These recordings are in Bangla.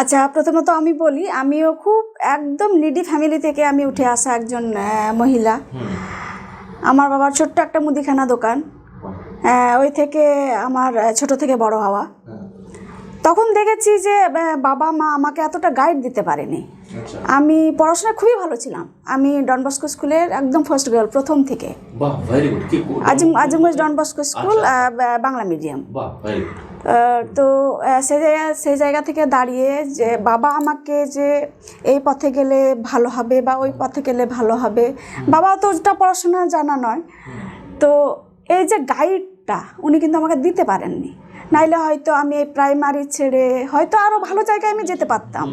আচ্ছা প্রথমত আমি বলি আমিও খুব একদম নিডি ফ্যামিলি থেকে আমি উঠে আসা একজন মহিলা। আমার বাবার ছোট্ট একটা মুদিখানা দোকান। হ্যাঁ ওই থেকে আমার ছোট থেকে বড় হওয়া। হ্যাঁ। তখন দেখেছি যে বাবা মা আমাকে এতটা গাইড দিতে পারেনি। আচ্ছা। আমি পড়াশোনায় খুবই ভালো ছিলাম। আমি ডনবস্কো স্কুলের একদম ফার্স্ট গার্ল প্রথম থেকে। আজিম আজিমগঞ্জ ডনবস্কো স্কুল আচ্ছা। বাংলা মিডিয়াম তো জায়গা সেই জায়গা থেকে দাঁড়িয়ে যে বাবা আমাকে যে এই পথে গেলে ভালো হবে বা ওই পথে গেলে ভালো হবে বাবা তো ওটা পড়াশোনা জানা নয়। তো এই যে গাইডটা উনি কিন্তু আমাকে দিতে পারেননি। নাইলে হয়তো আমি এই প্রাইমারি ছেড়ে হয়তো আরও ভালো জায়গায় আমি যেতে পারতাম।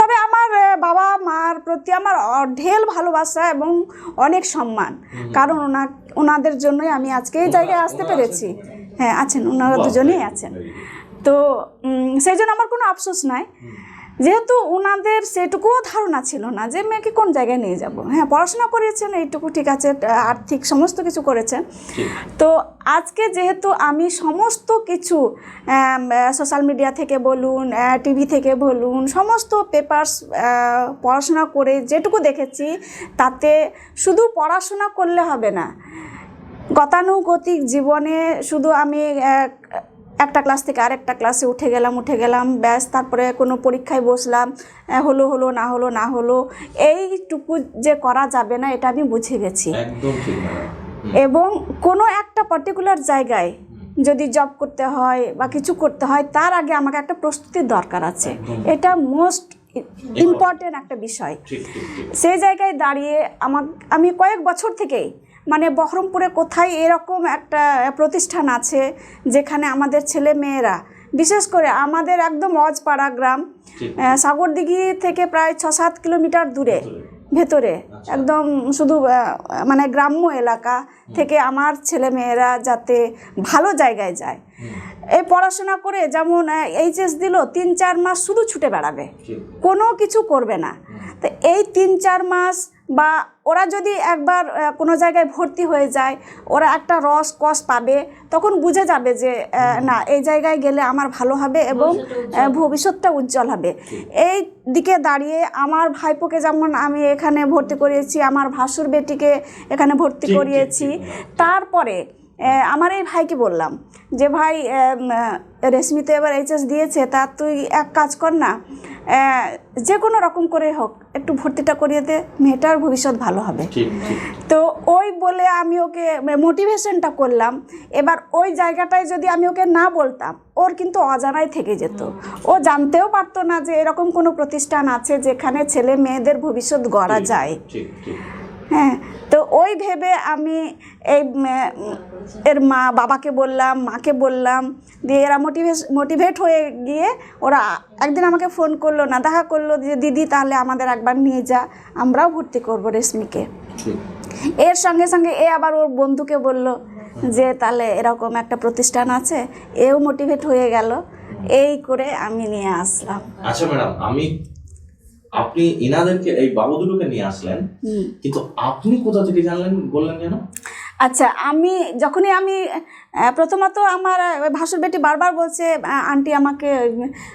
তবে আমার বাবা মার প্রতি আমার ঢেল ভালোবাসা এবং অনেক সম্মান। কারণ ওনা ওনাদের জন্যই আমি আজকে এই জায়গায় আসতে পেরেছি। হ্যাঁ আছেন ওনারা দুজনেই আছেন। তো সেই জন্য আমার কোনো আফসোস নাই। যেহেতু ওনাদের সেটুকুও ধারণা ছিল না যে মেয়েকে কোন জায়গায় নিয়ে যাব। হ্যাঁ পড়াশোনা করিয়েছেন এইটুকু ঠিক আছে আর্থিক সমস্ত কিছু করেছেন। তো আজকে যেহেতু আমি সমস্ত কিছু সোশ্যাল মিডিয়া থেকে বলুন টিভি থেকে বলুন সমস্ত পেপার্স পড়াশোনা করে যেটুকু দেখেছি তাতে শুধু পড়াশোনা করলে হবে না। গতানুগতিক জীবনে শুধু আমি একটা ক্লাস থেকে আরেকটা ক্লাসে উঠে গেলাম উঠে গেলাম ব্যাস তারপরে কোনো পরীক্ষায় বসলাম হলো হলো না হলো না হলো এইটুকু যে করা যাবে না এটা আমি বুঝে গেছি। এবং কোনো একটা পার্টিকুলার জায়গায় যদি জব করতে হয় বা কিছু করতে হয় তার আগে আমাকে একটা প্রস্তুতির দরকার আছে। এটা মোস্ট ইম্পর্টেন্ট একটা বিষয়। সেই জায়গায় দাঁড়িয়ে আমার আমি কয়েক বছর থেকেই মানে বহরমপুরে কোথায় এরকম একটা প্রতিষ্ঠান আছে যেখানে আমাদের ছেলে মেয়েরা বিশেষ করে আমাদের একদম অজপাড়া গ্রাম সাগরদিঘি থেকে প্রায় ছ সাত কিলোমিটার দূরে ভেতরে। আচ্ছা। একদম শুধু মানে গ্রাম্য এলাকা থেকে আমার ছেলে মেয়েরা যাতে ভালো জায়গায় যায়। এই পড়াশোনা করে যেমন এইচএস দিল তিন চার মাস শুধু ছুটে বেড়াবে। কোনো কিছু করবে না। তো এই তিন চার মাস বা ওরা যদি একবার কোনো জায়গায় ভর্তি হয়ে যায় ওরা একটা রস কস পাবে তখন বুঝে যাবে যে না এই জায়গায় গেলে আমার ভালো হবে এবং ভবিষ্যৎটা উজ্জ্বল হবে। এই দিকে দাঁড়িয়ে আমার ভাইপোকে যেমন আমি এখানে ভর্তি করিয়েছি আমার ভাসুর বেটিকে এখানে ভর্তি করিয়েছি তারপরে আমার এই ভাইকে বললাম যে ভাই আহ, উম, আহ, রেশমি তো এবার এইচএস দিয়েছে তা তুই এক কাজ কর না। যে কোনো রকম করে হোক একটু ভর্তিটা করিয়ে দে মেয়েটার ভবিষ্যৎ ভালো হবে। তো ওই বলে আমি ওকে মোটিভেশনটা করলাম। এবার ওই জায়গাটায় যদি আমি ওকে না বলতাম ওর কিন্তু অজানাই থেকে যেত। ও জানতেও পারতো না যে এরকম কোনো প্রতিষ্ঠান আছে যেখানে ছেলে মেয়েদের ভবিষ্যৎ গড়া যায়। হ্যাঁ তো ওই ভেবে আমি এই এর মা বাবাকে বললাম মাকে বললাম দিয়ে এরা মোটিভেশ মোটিভেট হয়ে গিয়ে ওরা একদিন আমাকে ফোন করল না দেখা করল যে দিদি তাহলে আমাদের একবার নিয়ে যা আমরাও ভর্তি করব রেশমিকে। এর সঙ্গে সঙ্গে এ আবার ওর বন্ধুকে বলল যে তাহলে এরকম একটা প্রতিষ্ঠান আছে এও মোটিভেট হয়ে গেল। এই করে আমি নিয়ে আসলাম। আচ্ছা ম্যাডাম আমি আপনি ইনাদেরকে এই বাবু দুটোকে নিয়ে আসলেন কিন্তু আপনি কোথা থেকে জানলেন বললেন কেন আচ্ছা আমি যখনই আমি প্রথমত আমার ভাসুর বেটি বারবার বলছে আন্টি আমাকে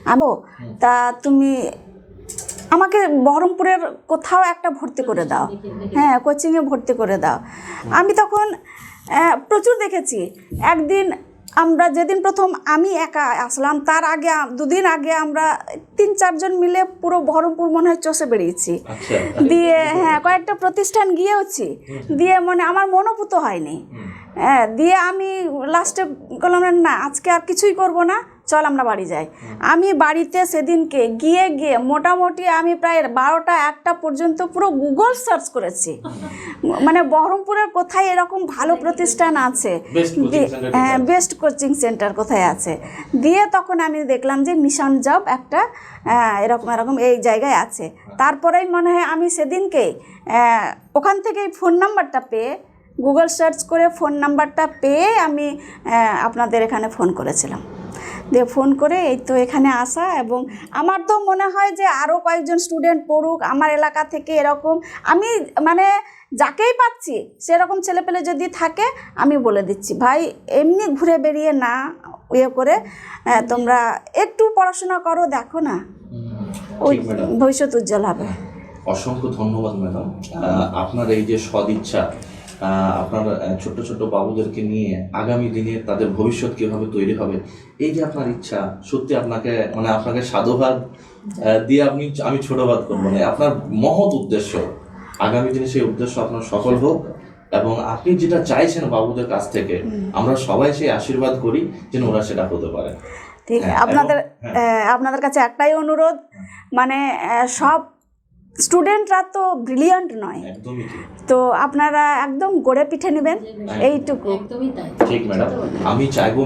আবো তা তুমি আমাকে বহরমপুরের কোথাও একটা ভর্তি করে দাও। হ্যাঁ কোচিংয়ে ভর্তি করে দাও। আমি তখন প্রচুর দেখেছি। একদিন আমরা যেদিন প্রথম আমি একা আসলাম তার আগে দুদিন আগে আমরা তিন চারজন মিলে পুরো বহরমপুর মনে হয় চষে বেরিয়েছি আচ্ছা দিয়ে হ্যাঁ কয়েকটা প্রতিষ্ঠান গিয়েওছি। দিয়ে মানে আমার মনোপুত হয়নি। হ্যাঁ দিয়ে আমি লাস্টে বললাম না আজকে আর কিছুই করব না। চল আমরা বাড়ি যাই। আমি বাড়িতে সেদিনকে গিয়ে গিয়ে মোটামুটি আমি প্রায় বারোটা একটা পর্যন্ত পুরো গুগল সার্চ করেছি। মানে বহরমপুরের কোথায় এরকম ভালো প্রতিষ্ঠান আছে? হ্যাঁ বেস্ট কোচিং সেন্টার কোথায় আছে? দিয়ে তখন আমি দেখলাম যে মিশন জব একটা এরকম এরকম এই জায়গায় আছে। তারপরেই মনে হয় আমি সেদিনকে ওখান থেকেই ফোন নাম্বারটা পেয়ে গুগল সার্চ করে ফোন নাম্বারটা পেয়ে আমি আপনাদের এখানে ফোন করেছিলাম। দিয়ে ফোন করে এই তো এখানে আসা এবং আমার তো মনে হয় যে আরও কয়েকজন স্টুডেন্ট পড়ুক আমার এলাকা থেকে এরকম। আমি মানে যাকেই পাচ্ছি সেরকম ছেলেপেলে যদি থাকে আমি বলে দিচ্ছি ভাই এমনি ঘুরে বেরিয়ে না ইয়ে করে তোমরা একটু পড়াশোনা করো দেখো না। ওই ভবিষ্যৎ উজ্জ্বল হবে। অসংখ্য ধন্যবাদ ম্যাডাম আপনার এই যে সদিচ্ছা আপনার ছোট্ট ছোট্ট বাবুদেরকে নিয়ে আগামী দিনে তাদের ভবিষ্যৎ কীভাবে তৈরি হবে এই যে আপনার ইচ্ছা সত্যি আপনাকে মানে আপনাকে সাধুবাদ দিয়ে আপনি আমি ছোটবাদ করব না। আপনার মহৎ উদ্দেশ্য আগামী দিনে সেই উদ্দেশ্য আপনার সফল হোক এবং আপনি যেটা চাইছেন বাবুদের কাছ থেকে আমরা সবাই সেই আশীর্বাদ করি যেন ওরা সেটা হতে পারে। ঠিক হ্যাঁ, আপনাদের হ্যাঁ। আপনাদের কাছে একটাই অনুরোধ মানে সব স্টুডেন্টরা তো ব্রিলিয়ান্ট নয়। তো আপনারা একদম গড়ে পিঠে নেবেন। এইটুকু। একদমই তাই। ঠিক ম্যাডাম। আমি চাইব